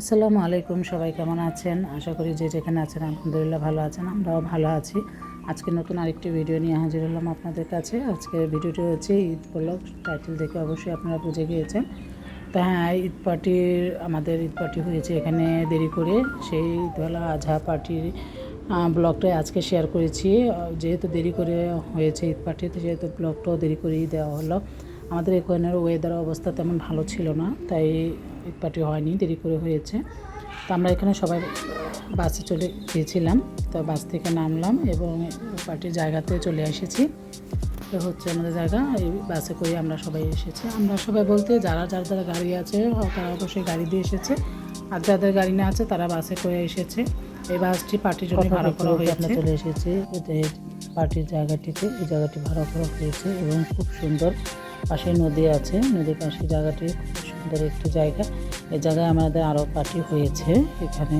আসসালামু আলাইকুম, সবাই কেমন আছেন? আশা করি যে যেখানে আছেন, আলহামদুলিল্লাহ ভালো আছেন, আমরাও ভালো আছি। আজকে নতুন আরেকটি ভিডিও নিয়ে হাজির হলাম আপনাদের কাছে। আজকে ভিডিওটি হচ্ছে ঈদ ব্লগ টাইটেল দেখে অবশ্যই আপনারা বুঝে গিয়েছেন। তা হ্যাঁ ঈদ পার্টির আমাদের ঈদ পার্টি হয়েছে এখানে দেরি করে। সেই ঈদওয়ালা আজহা পার্টির ব্লগটাই আজকে শেয়ার করেছি। যেহেতু দেরি করে হয়েছে ঈদ পার্টিতে সেহেতু ব্লগটাও দেরি করেই দেওয়া হলো। আমাদের এখানের ওয়েদার অবস্থা তেমন ভালো ছিল না তাই ঈদ পার্টি হয়নি দেরি করে হয়েছে। তো আমরা এখানে সবাই বাসে চলে গিয়েছিলাম তো বাস থেকে নামলাম এবং পার্টির জায়গাতে চলে এসেছি। তো হচ্ছে আমাদের জায়গা এই বাসে করে আমরা সবাই এসেছি। আমরা সবাই বলতে যারা যার যারা গাড়ি আছে তারা অবশ্যই গাড়ি দিয়ে এসেছে। আর যাদের গাড়ি না আছে তারা বাসে করে এসেছে। এই বাসটি পার্টির জন্য ভাড়া করা হয়েছে আমরা চলে এসেছি। পার্টির জায়গাটিতে এই জায়গাটি ভাড়া করা হয়েছে এবং খুব সুন্দর। পাশে নদী আছে। নদীর পাশে জায়গাটি খুব সুন্দর একটি জায়গা। এই জায়গায় আমাদের আরও পার্টি হয়েছে এখানে।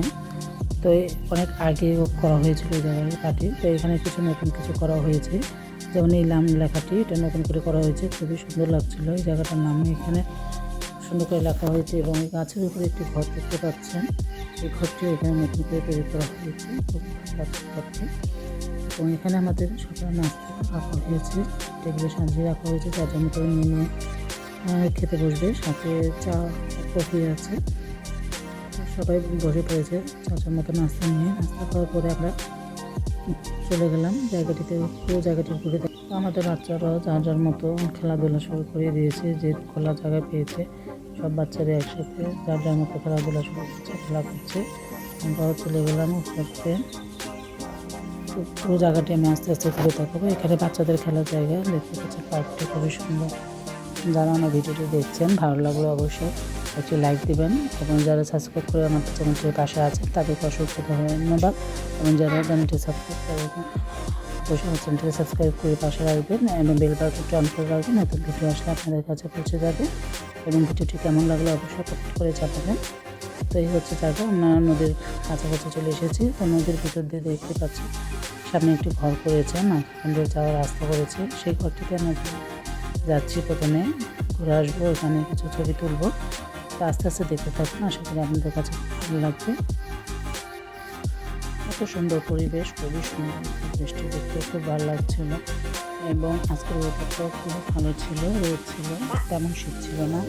তো অনেক আগে করা হয়েছিল এই জায়গায় পার্টি তো এখানে কিছু নতুন কিছু করা হয়েছে। যেমন এই নাম লেখাটি, এটা নতুন করে করা হয়েছে। খুবই সুন্দর লাগছিল। এই জায়গাটার নাম এখানে সুন্দর করে লেখা হয়েছে এবং গাছের উপরে একটি ঘর দেখতে পাচ্ছেন। এই ঘরটি এখানে নতুন করে তৈরি করা হয়েছে। খুব ভালো লাগছে এবং এখানে আমাদের সকালে নাস্তা রাখা হয়েছে টেবিলে সাজিয়ে রাখা হয়েছে যার জন্য করে নিয়ে খেতে বসবে। সাথে চা, কফি আছে। সবাই বসে পড়েছে, চাচার মতো নাস্তা নিয়ে। নাস্তা খাওয়ার পরে আমরা চলে গেলাম জায়গাটিতে, পুরো জায়গাটি ঘুরে আমাদের বাচ্চারা যার যার মতো খেলাধুলা শুরু করে দিয়েছে, যে খোলা জায়গা পেয়েছে। সব বাচ্চারা একসাথে যার যার মতো খেলাধুলা শুরু করছে, খেলা করছে। আমরাও চলে গেলাম উপরে তো পুরো জায়গাটি আমি আস্তে আস্তে ঘুরে থাকব এখানে বাচ্চাদের খেলার জায়গা দেখতে পাচ্ছি পার্কটি খুবই সুন্দর। যারা আমার ভিডিওটি দেখছেন, ভালো লাগলে অবশ্যই একটি লাইক দিবেন এবং যারা সাবস্ক্রাইব করে আমার চ্যানেলটির পাশে আছেন, তাদেরকে অসংখ্য ধন্যবাদ। এবং যারা চ্যানেলটি সাবস্ক্রাইব করেছেন অবশ্যই আমার চ্যানেলটিকে সাবস্ক্রাইব করে পাশে রাখবেন এবং বেল অন করে রাখবেন, নতুন ভিডিও আসলে আপনাদের কাছে পৌঁছে যাবে। এবং ভিডিওটি কেমন লাগল অবশ্যই কমেন্ট করে জানাবেন। তো এই হচ্ছে জায়গা, আমরা নদীর কাছাকাছি চলে এসেছি। তো নদীর ভিতর দিয়ে দেখতে পাচ্ছি সামনে একটি ঘর করেছে মাঝখান যাওয়ার রাস্তা করেছে সেই ঘরটিতে আমরা যাচ্ছি প্রথমে, ঘুরে আসব, এখানে কিছু ছবি তুলবো। তো আস্তে আস্তে দেখতে থাকুন, আশা করি আপনাদের কাছে ভালো লাগবে। এত সুন্দর পরিবেশ, খুবই সুন্দর পরিবেশটি দেখতে, খুব ভালো লাগছিল। এবং আজকের ওয়েদারটাও খুব ভালো ছিল, রোদ ছিল, তেমন শীত ছিল না।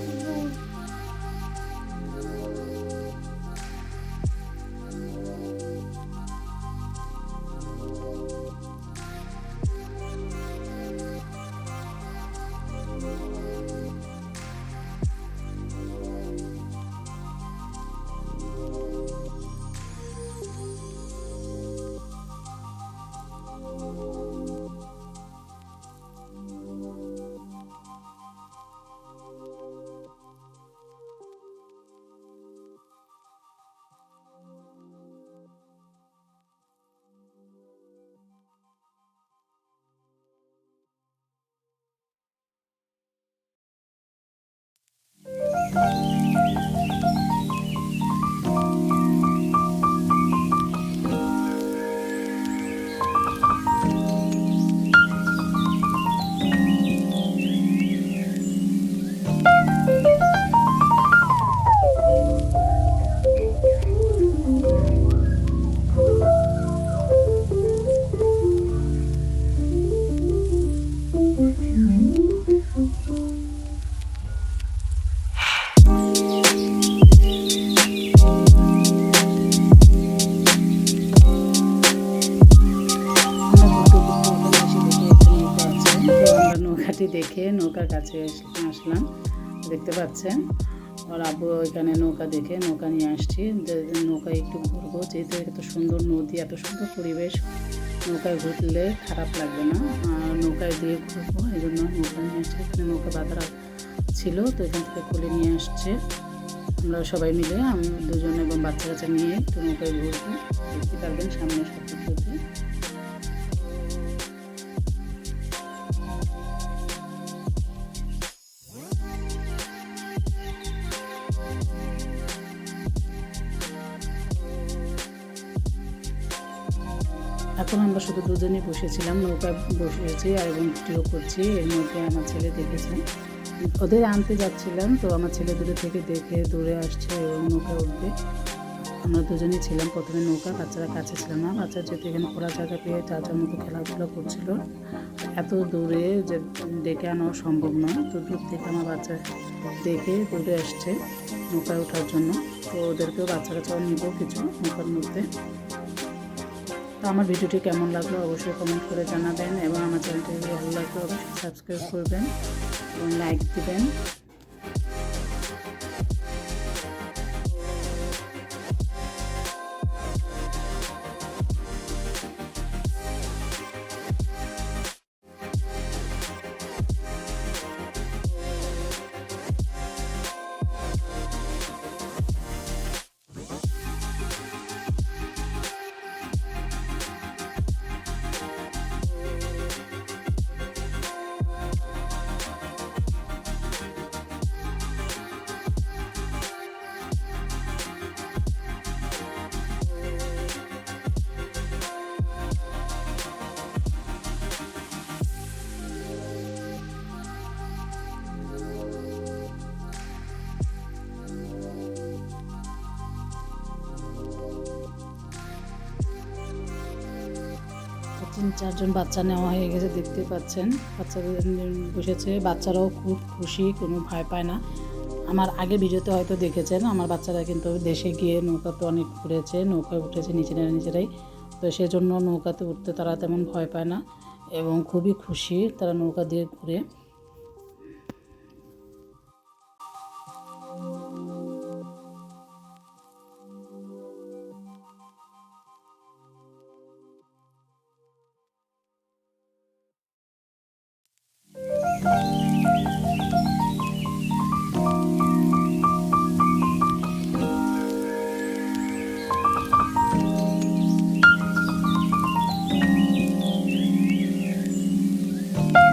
দেখে নৌকার কাছে আসলাম। দেখতে পাচ্ছেন? ওর আব্বু ওইখানে নৌকা দেখে নৌকা নিয়ে আসছি। নৌকায় একটু ঘুরবো। যেহেতু এত সুন্দর নদী, এত সুন্দর পরিবেশ, নৌকায় ঘুরলে খারাপ লাগবে না। আর নৌকায় দিয়ে ঘুরবো, এই জন্য নৌকা নিয়ে আসছি। এখানে নৌকা বাঁধা ছিল, তো এখান থেকে খুলে নিয়ে আসছে। আমরা সবাই মিলে, আমি দুজন এবং বাচ্চা কাচ্চা নিয়ে একটু নৌকায় ঘুরবো। দেখতে পারবেন সামনে সব কিছুতে এখন আমরা শুধু দুজনেই বসেছিলাম নৌকায় বসেছি আর এবং ভিডিও করছি, এর মধ্যে আমার ছেলে দেখেছে। ওদের আনতে যাচ্ছিলাম, তো আমার ছেলে দূরে থেকে দেখে দূরে আসছে এবং নৌকা উঠবে। আমরা দুজনেই ছিলাম প্রথমে নৌকা, বাচ্চারা কাছে ছিলাম না। বাচ্চা যেহেতু এখানে খোলা জায়গা পেয়ে যার মতো খেলাধুলা করছিল, এত দূরে যে ডেকে আনা সম্ভব নয় তো দূর থেকে আমার বাচ্চা দেখে দূরে আসছে নৌকায় ওঠার জন্য। তো ওদেরকেও বাচ্চা কাচ্চাও নিব কিছু নৌকার মধ্যে। তো আমার ভিডিওটি কেমন লাগল অবশ্যই কমেন্ট করে জানাবেন এবং আমার চ্যানেলটি ভালো লাগলে অবশ্যই সাবস্ক্রাইব করবেন এবং লাইক দিবেন। তিন চারজন বাচ্চা নেওয়া হয়ে গেছে দেখতে পাচ্ছেন। বাচ্চাদের বসেছে। বাচ্চারাও খুব খুশি, কোনো ভয় পায় না। আমার আগে ভিডিওতে হয়তো দেখেছেন, আমার বাচ্চারা কিন্তু দেশে গিয়ে নৌকাতে অনেক ঘুরেছে নৌকায় উঠেছে নিজেরা নিজেরাই তো সেজন্য নৌকাতে উঠতে তারা তেমন ভয় পায় না এবং খুবই খুশি তারা নৌকা দিয়ে ঘুরে। এখানে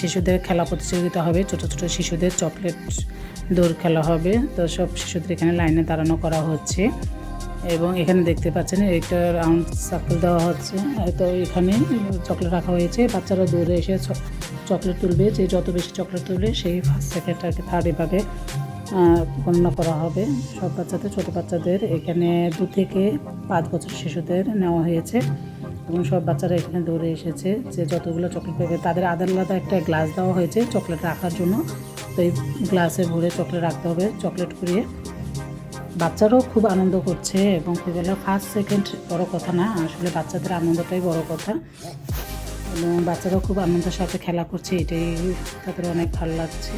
শিশুদের খেলা প্রতিযোগিতা হবে। ছোট ছোট শিশুদের চকলেট দৌড় খেলা হবে। তো সব শিশুদের এখানে লাইনে দাঁড়ানো করা হচ্ছে। এবং এখানে দেখতে পাচ্ছেন, একটা রাউন্ড সার্কেল দেওয়া হচ্ছে। তো এখানে চকলেট রাখা হয়েছে। বাচ্চারা দৌড়ে এসে চকলেট তুলবে। যে যত বেশি চকলেট তুলবে, সেই ফার্স্ট, সেকেন্ড আর থার্ড এভাবে গণনা করা হবে। সব বাচ্চাদের, ছোটো বাচ্চাদের এখানে দু থেকে পাঁচ বছর শিশুদের নেওয়া হয়েছে। এবং সব বাচ্চারা এখানে দৌড়ে এসেছে যে যতগুলো চকলেট পাবে, তাদের আলাদা আলাদা একটা গ্লাস দেওয়া হয়েছে চকলেট রাখার জন্য। তো এই গ্লাসে ভরে চকলেট রাখতে হবে চকলেট কুড়িয়ে বাচ্চারাও খুব আনন্দ করছে এবং ভালো ফার্স্ট সেকেন্ড বড় কথা না, আসলে বাচ্চাদের আনন্দটাই বড় কথা। এবং বাচ্চারাও খুব আনন্দের সাথে খেলা করছে, এটাই তাদের অনেক ভালো লাগছে।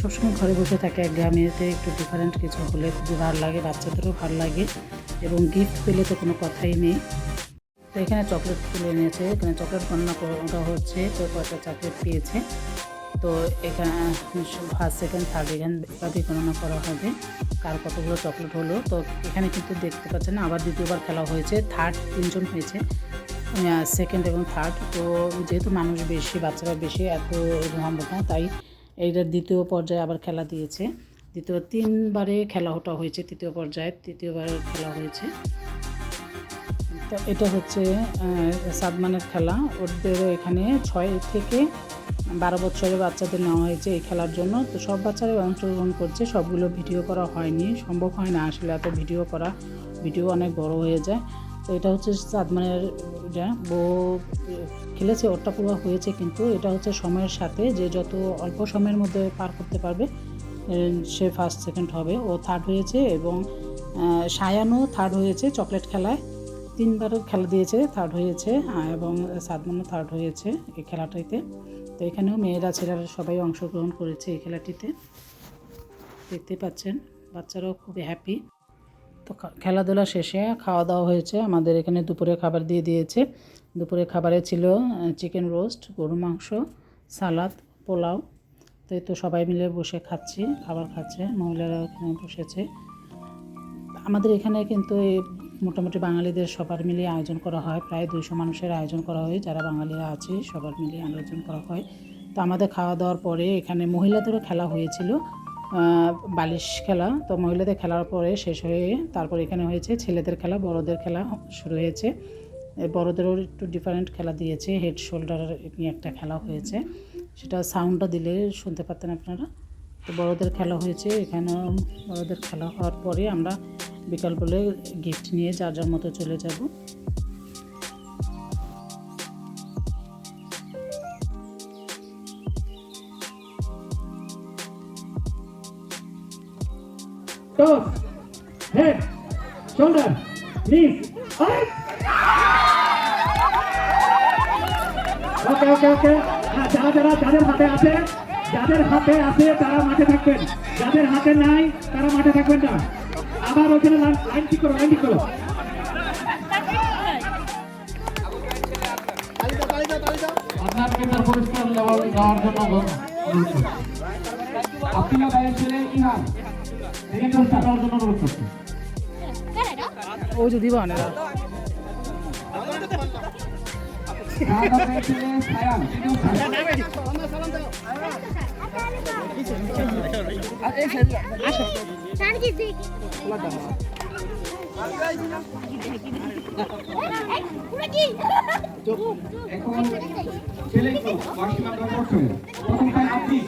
সবসময় ঘরে বসে থাকে গ্রামেতে একটু ডিফারেন্ট কিছু হলে খুবই ভালো লাগে, বাচ্চাদেরও ভালো লাগে। এবং গিফট পেলে তো কোনো কথাই নেই। তো এখানে চকলেট তুলে নিয়েছে। এখানে চকলেট গণনা করা হচ্ছে তো কয়টা চকলেট পেয়েছে। তো এখানে, ফার্স্ট, সেকেন্ড, থার্ড, এখানে এভাবে গণনা করা হবে। কার কতগুলো চকলেট হলো, তো এখানে কিন্তু দেখতে পাচ্ছেন আবার দ্বিতীয়বার খেলা হয়েছে। থার্ড, তিনজন হয়েছে। সেকেন্ড এবং থার্ড। তো যেহেতু মানুষ বেশি, বাচ্চারা বেশি, এত সম্ভব না, তাই এইটার দ্বিতীয় পর্যায়ে আবার খেলা দিয়েছে। দ্বিতীয় তিনবারে খেলা হটা হয়েছে, তৃতীয় পর্যায়ে, তৃতীয়বার খেলা হয়েছে। এটা হচ্ছে সাদমানের খেলা। ওদেরও এখানে ছয় থেকে বারো বছরের বাচ্চাদের নেওয়া হয়েছে এই খেলার জন্য। তো সব বাচ্চারাই অংশগ্রহণ করছে, সবগুলো ভিডিও করা হয়নি। সম্ভব হয় না আসলে এত ভিডিও করা। ভিডিও অনেক বড় হয়ে যায়। তো এটা হচ্ছে সাদমানের, যা খেলেছে, ওরটা পুরো হয়েছে কিন্তু এটা হচ্ছে সময়ের সাথে। যে যত অল্প সময়ের মধ্যে পার করতে পারবে সে ফার্স্ট সেকেন্ড হবে। ও থার্ড হয়েছে এবং সায়ানও থার্ড হয়েছে চকলেট খেলায়। তিনবার খেলা দিয়েছে থার্ড হয়েছে এবং সাদমানও থার্ড হয়েছে এই খেলাটাতে। তো এখানেও মেয়েরা, ছেলেরা সবাই অংশগ্রহণ করেছে এই খেলাটিতে। দেখতে পাচ্ছেন, বাচ্চারাও খুব হ্যাপি তো খেলাধুলা শেষে খাওয়া দাওয়া হয়েছে। আমাদের এখানে দুপুরে খাবার দিয়ে দিয়েছে। দুপুরে খাবারে ছিল চিকেন রোস্ট গরু মাংস, সালাদ, পোলাও। তো এই তো সবাই মিলে বসে খাচ্ছি, খাবার খাচ্ছে। মহিলারা এখানে বসেছে। আমাদের এখানে কিন্তু এই মোটামুটি বাঙালিদের সবার মিলিয়ে আয়োজন করা হয়। প্রায় দুইশো মানুষের আয়োজন করা হয়। যারা বাঙালিরা আছে, সবার মিলিয়ে আয়োজন করা হয়। তো আমাদের খাওয়া দাওয়ার পরে এখানে মহিলাদেরও খেলা হয়েছিল। বালিশ খেলা। তো মহিলাদের খেলার পরে শেষ হয়ে তারপর এখানে হয়েছে ছেলেদের খেলা, বড়দের খেলা শুরু হয়েছে। বড়দেরও একটু ডিফারেন্ট খেলা দিয়েছে। হেড শোল্ডার নিয়ে একটা খেলা হয়েছে। সেটা সাউন্ডটা দিলে শুনতে পারতেন আপনারা। তো বড়দের খেলা হয়েছে এখানে বড়দের খেলা হওয়ার পরে আমরা বিকাল বলে গিফট নিয়ে যার যার মতো চলে যাব head, shoulder, knees, up. ওকে ওকে ওকে হ্যাঁ যারা যারা যাদের হাতে আছে যাদের হাতে আছে, তারা মাঠে থাকবেন। যাদের হাতে নাই, তারা মাঠে থাকবেন না। আবার ওখানে লাইন ঠিক করো, লাইন ঠিক করো। ও যদি এখন ছেলে তো আপনি